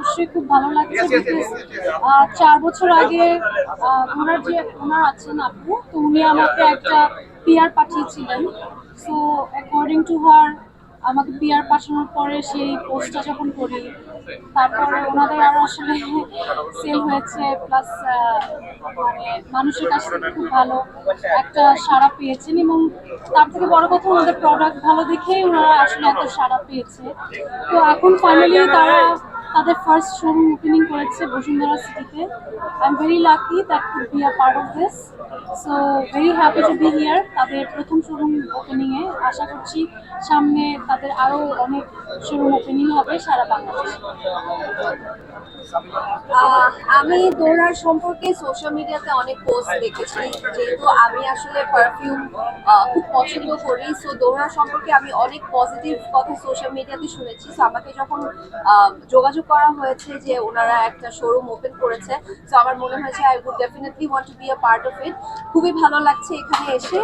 অবশ্যই খুব ভালো লাগছে চার বছর আগে ওনার যে ওনার আছেন আপু তো উনি আমাকে একটা পিআর পাঠিয়েছিলেন। সো অ্যাকর্ডিং টু হার আমাকে পিআর পাঠানোর পরে সেই পোস্টটা যখন করি তারপরে ওনাদের আরও আসলে সেল হয়েছে প্লাস মানে মানুষের কাছ থেকে খুব ভালো একটা সাড়া পেয়েছেন এবং তার থেকে বড় কথা ওনাদের প্রোডাক্ট ভালো দেখেই ওনারা আসলে এত সাড়া পেয়েছে। তো এখন ফাইনালি তারা তাদের ফার্স্ট শোরুম ওপেনিং করেছে বসুন্ধরা সিটিতে I am very lucky that could be a part of this so very happy to be here তাদের প্রথম শোরুম ওপেনিংয়ে আশা করছি সামনে তাদের আরও অনেক শোরুম ওপেনিং হবে সারা বাংলাদেশে। আমি দৌড়ার সম্পর্কে সোশ্যাল মিডিয়াতে অনেক পোস্ট দেখেছি। যেহেতু আমি আসলে পারফিউম খুব পছন্দ করি সো দৌড়ার সম্পর্কে আমি অনেক পজিটিভ কথা সোশ্যাল মিডিয়াতে শুনেছি। সো আমাকে যখন যোগাযোগ করা হয়েছে যে ওনারা একটা শোরুম ওপেন করেছে সো আমার মনে হয়েছে I would definitely want to be a part of it খুবই ভালো লাগছে এখানে এসে।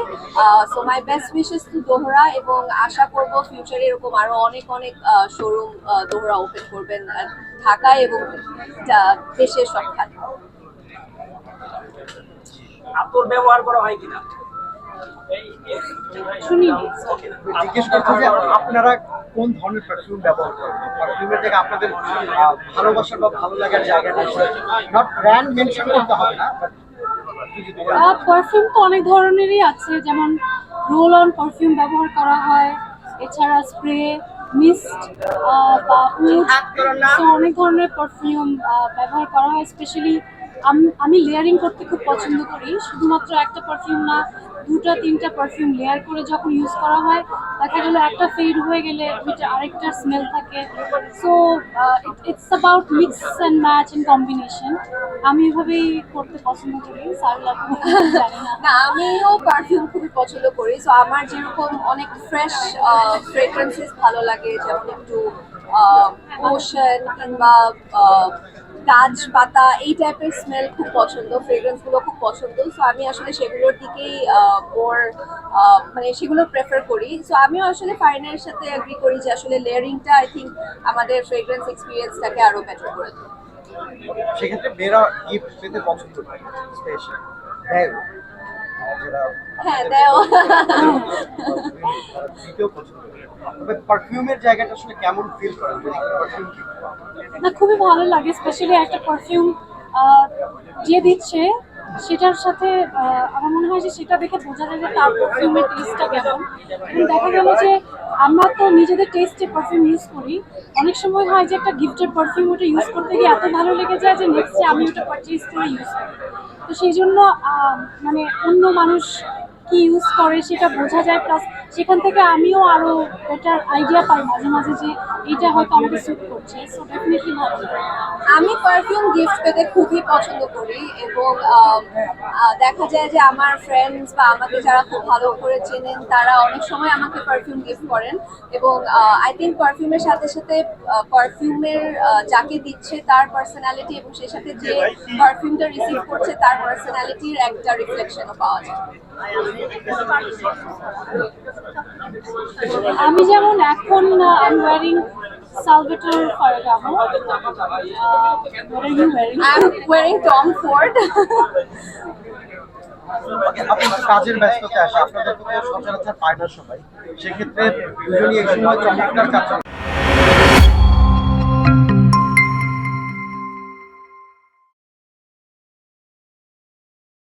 So my best wishes to Dohra এবং আশা করব ফিউচারে এরকম আরও অনেক অনেক শোরুম দোহরা ওপেন করবেন। ঢাকায় এবং দেশের সবখানে আতর ব্যবহার করা হয় কিনা? শুনিনি জিজ্ঞেস করছি যে আপনারা কোন ধরনের পারফিউম ব্যবহার করেন? পারফিউমের জায়গায় আপনাদের আহ, ভালোবাসা বা ভালো লাগার জায়গাটা নট ব্র্যান্ড মেনশন করতে হবে না। পারফিউম তো অনেক ধরনেরই আছে যেমন রোল অন পারফিউম ব্যবহার করা হয় এছাড়া স্প্রে মিস্ট বা অনেক ধরনের পারফিউম ব্যবহার করা হয় স্পেশালি আমি লেয়ারিং করতে খুব পছন্দ করি। শুধুমাত্র একটা পারফিউম না দুটা তিনটা পারফিউম লেয়ার করে যখন ইউজ করা হয় দেখা গেল একটা ফেড হয়ে গেলে দুইটা আরেকটার স্মেল থাকে। So it's about mix and match and combination আমি এভাবেই করতে পছন্দ করি সারলা জানি না। আমিও পারফিউম খুবই পছন্দ করি। সো আমার যেরকম অনেক ফ্রেশ ফ্রেগ্রেন্সেস ভালো লাগে যেমন একটু ওশন কিংবা আহ, গাছ পাতা এই টাইপের স্মেল খুব পছন্দ ফ্রেগ্রেন্সগুলো খুব পছন্দ। সো আমি আসলে সেগুলোর দিকেই মোর মানে সেগুলো প্রেফার করি। সো আমিও আসলে ফাইনের সাথে অ্যাগ্রি করি যে আসলে লেয়ারিংটা আই থিঙ্ক আমাদের ফ্রেগ্রেন্স এক্সপিরিয়েন্সটাকে আরও বেটার করে দেয় সেক্ষেত্রে মেয়েরা গিফট পেতে পছন্দ করে স্পেশাল হ্যাঁ দেও। তবে পারফিউমের জায়গাটা আসলে কেমন ফিল করেন পারফিউম না খুবই ভালো লাগে স্পেশালি একটা পারফিউম যে দিচ্ছে সেটার সাথে আমার মনে হয় যে সেটা দেখে বোঝা যায় যে তার পারফিউমের টেস্টটা কেমন। দেখা গেল যে আমরা তো নিজেদের টেস্টে পারফিউম ইউজ করি। অনেক সময় হয় যে একটা গিফটের পারফিউম ওটা ইউজ করতে গিয়ে এত ভালো লেগে যায় যে নেক্সটে আমি ওটা পারচেজ করে ইউজ করি। তো সেই জন্য মানে অন্য মানুষ কি ইউজ করে সেটা বোঝা যায় প্লাস সেখান থেকে আমিও আরও বেটার আইডিয়া পাই মাঝে মাঝে যে এইটা হয়তো আমাকে স্যুট করছে সো ডেফিনেটলি ভালো আমি পারফিউম গিফট পেতে খুবই পছন্দ করি এবং দেখা যায় যে আমার ফ্রেন্ডস বা আমাকে যারা খুব ভালো করে চেনেন তারা অনেক সময় আমাকে পারফিউম গিফট করেন এবং আই থিঙ্ক পারফিউমের সাথে সাথে পারফিউমের যাকে দিচ্ছে তার পার্সোনালিটি এবং সেই সাথে যে পারফিউমটা রিসিভ করছে তার পার্সোনালিটির একটা রিফ্লেকশনও পাওয়া যায়। আমি যেমন এখন I am wearing Tom Ford আপনার কাজের ব্যস্ততা আসে আপনাদের তো সচরাচর পায় না সবাই। সেক্ষেত্রে দুজনই এই সময় চমৎকার কাজ